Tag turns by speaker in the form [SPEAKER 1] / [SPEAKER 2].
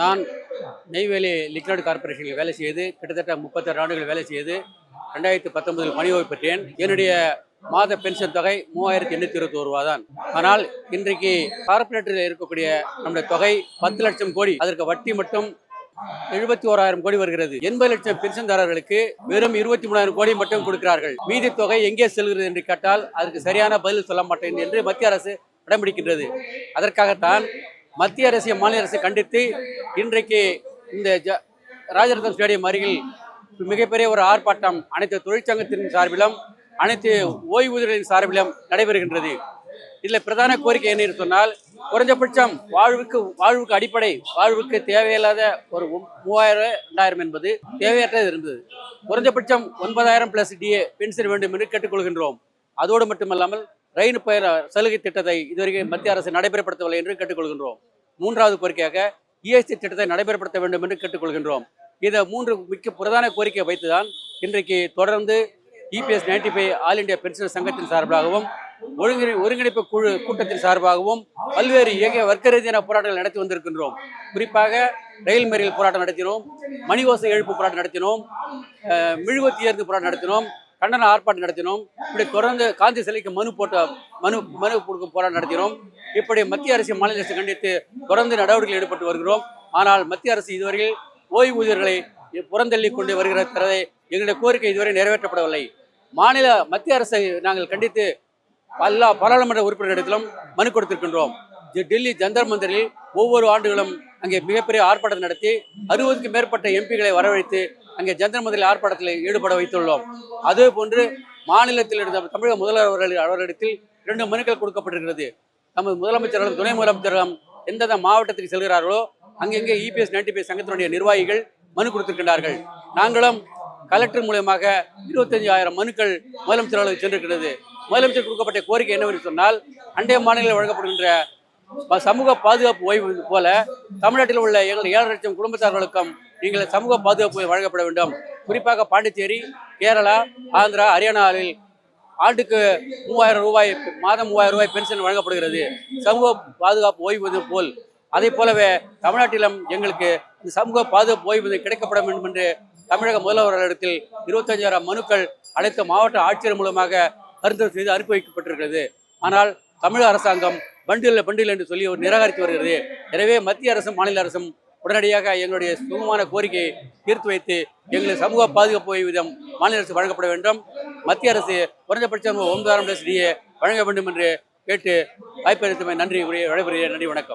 [SPEAKER 1] நான் நெய்வேலி லிக்னட் கார்ப்பரேஷனில் வேலை செய்து கிட்டத்தட்ட முப்பத்தாறு ஆண்டுகள் வேலை செய்து ரெண்டாயிரத்தி பத்தொன்பதில் பணி ஓய்வு பெற்றேன். என்னுடைய மாத பென்ஷன் தொகை மூவாயிரத்தி எண்ணூற்றி இருபத்தி ரூபா தான். ஆனால் இன்றைக்கு கார்ப்பரேட்டரில் இருக்கக்கூடிய நம்முடைய தொகை பத்து லட்சம் கோடி. அதற்கு வட்டி மட்டும் எழுபத்தி ஓராயிரம் கோடி வருகிறது. எண்பது லட்சம் பென்ஷன்தாரர்களுக்கு வெறும் இருபத்தி மூணாயிரம் கோடி மட்டும் கொடுக்கிறார்கள். மீதி தொகை எங்கே செல்கிறது என்று கேட்டால் அதற்கு சரியான பதில் சொல்ல மாட்டேன் என்று மத்திய அரசு இடம்பிடிக்கின்றது அதற்காகத்தான் மத்திய அரசு மாநில அரசு கண்டித்து இன்றைக்கு இந்த ஜ ராஜரத்னம் ஸ்டேடியம் அருகில் மிகப்பெரிய ஒரு ஆர்ப்பாட்டம் அனைத்து தொழிற்சங்கத்தின் சார்பிலும் அனைத்து ஓய்வூதியர்களின் சார்பிலும் நடைபெறுகின்றது. இதில் பிரதான கோரிக்கை என்ன சொன்னால் குறைஞ்சபட்சம் வாழ்வுக்கு வாழ்வுக்கு அடிப்படை வாழ்வுக்கு தேவையில்லாத ஒரு மூவாயிரம் ரெண்டாயிரம் என்பது தேவையற்றது இருந்தது குறைஞ்சபட்சம் ஒன்பதாயிரம் பிளஸ் டிஏ பென்ஷன் வேண்டும் என்று கேட்டுக்கொள்கின்றோம். அதோடு மட்டுமல்லாமல் ரயில் பயண சலுகை திட்டத்தை இதுவரைக்கும் மத்திய அரசு நடைமுறைப்படுத்தவில்லை என்று கேட்டுக்கொள்கின்றோம். மூன்றாவது கோரிக்கையாக இஎஸ்டி திட்டத்தை நடைமுறைப்படுத்த வேண்டும் என்று கேட்டுக்கொள்கின்றோம். இதை மூன்று மிக்க பிரதான கோரிக்கையை வைத்துதான் இன்றைக்கு தொடர்ந்து EPS ninety five all India pension சங்கத்தின் சார்பாகவும் ஒருங்கிணை ஒருங்கிணைப்பு குழு கூட்டத்தின் சார்பாகவும் பல்வேறு இயக்க வர்க்க ரீதியான போராட்டங்கள் நடத்தி வந்திருக்கின்றோம். குறிப்பாக ரயில் மறியல் போராட்டம் நடத்தினோம் மணிகோசை எழுப்பு போராட்டம் நடத்தினோம் அஹ், மெழுகுவர்த்தி ஏற்பு போராட்டம் நடத்தினோம் கண்டன ஆர்ப்பாட்டம் நடத்தினோம். இப்படி தொடர்ந்து காந்தி சிலைக்கு மனு போட்ட மனு மனு கொடுக்கும் போராட்டம் நடத்தினோம். இப்படி மத்திய அரசு மாநில அரசு கண்டித்து தொடர்ந்து நடவடிக்கையில் ஈடுபட்டு வருகிறோம். ஆனால் மத்திய அரசு இதுவரையில் ஓய்வூதியர்களை புறந்தள்ளி கொண்டு வருகிற தரதை எங்களுடைய கோரிக்கை இதுவரை நிறைவேற்றப்படவில்லை. மாநில மத்திய அரசை நாங்கள் கண்டித்து எல்லா பாராளுமன்ற உறுப்பினர்களிடத்திலும் மனு கொடுத்திருக்கின்றோம். டெல்லி ஜந்தர் மந்திரில் ஒவ்வொரு ஆண்டுகளும் அங்கே மிகப்பெரிய ஆர்ப்பாட்டம் நடத்தி அறுபதுக்கும் மேற்பட்ட எம்பிகளை வரவழைத்து அங்கே ஜந்தர் மந்தரில் ஆர்ப்பாட்டத்தில் ஈடுபட வைத்துள்ளோம். அதே போன்று மாநிலத்தில் இருந்த தமிழக முதல்வர் அவர்களிடத்தில் இரண்டு மனுக்கள் கொடுக்கப்பட்டிருக்கிறது. நமது முதலமைச்சர்களும் துணை முதலமைச்சர்களும் எந்தெந்த மாவட்டத்திற்கு செல்கிறார்களோ அங்கங்கே இபிஎஸ் நைன்டி சங்கத்தினுடைய நிர்வாகிகள் மனு கொடுத்திருக்கின்றார்கள். நாங்களும் கலெக்டர் மூலயமாக இருபத்தஞ்சாயிரம் மனுக்கள் முதலமைச்சர்களுக்கு சென்றிருக்கிறது. முதலமைச்சர் கொடுக்கப்பட்ட கோரிக்கை என்னவென்று சொன்னால் அண்டைய மாநிலங்களில் வழங்கப்படுகின்ற சமூக பாதுகாப்பு ஓய்வு போல தமிழ்நாட்டில் உள்ள எங்கள் ஏழு லட்சம் குடும்பத்தார்களுக்கும் நீங்கள் சமூக பாதுகாப்பு வழங்கப்பட வேண்டும். குறிப்பாக பாண்டிச்சேரி கேரளா ஆந்திரா ஹரியானாவில் ஆண்டுக்கு மூவாயிரம் ரூபாய் மாதம் மூவாயிரம் ரூபாய் பென்ஷன் வழங்கப்படுகிறது. சமூக பாதுகாப்பு ஓய்வு போல். அதே போலவே தமிழ்நாட்டிலும் எங்களுக்கு இந்த சமூக பாதுகாப்பு ஓய்வு கிடைக்கப்பட வேண்டும் என்று தமிழக முதல்வர்களிடத்தில் இருபத்தஞ்சாயிரம் மனுக்கள் அனைத்து மாவட்ட ஆட்சியர் மூலமாக பரிந்துரை செய்து அனுப்பி வைக்கப்பட்டிருக்கிறது. ஆனால் தமிழக அரசாங்கம் பண்டில் பண்டில் என்று சொல்லி ஒரு நிராகரித்து வருகிறது. எனவே மத்திய அரசும் மாநில அரசும் உடனடியாக எங்களுடைய சுகமான கோரிக்கையை தீர்த்து வைத்து எங்களுக்கு சமூக பாதுகாப்பு விதம் மாநில அரசு வழங்கப்பட வேண்டும். மத்திய அரசு குறைந்தபட்சம் ஒன்பதாயிரம் டிஏ வழங்க வேண்டும் என்று கேட்டு வாய்ப்பளித்தமை நன்றி உரை- விடைபெறுகிறேன். நன்றி வணக்கம்.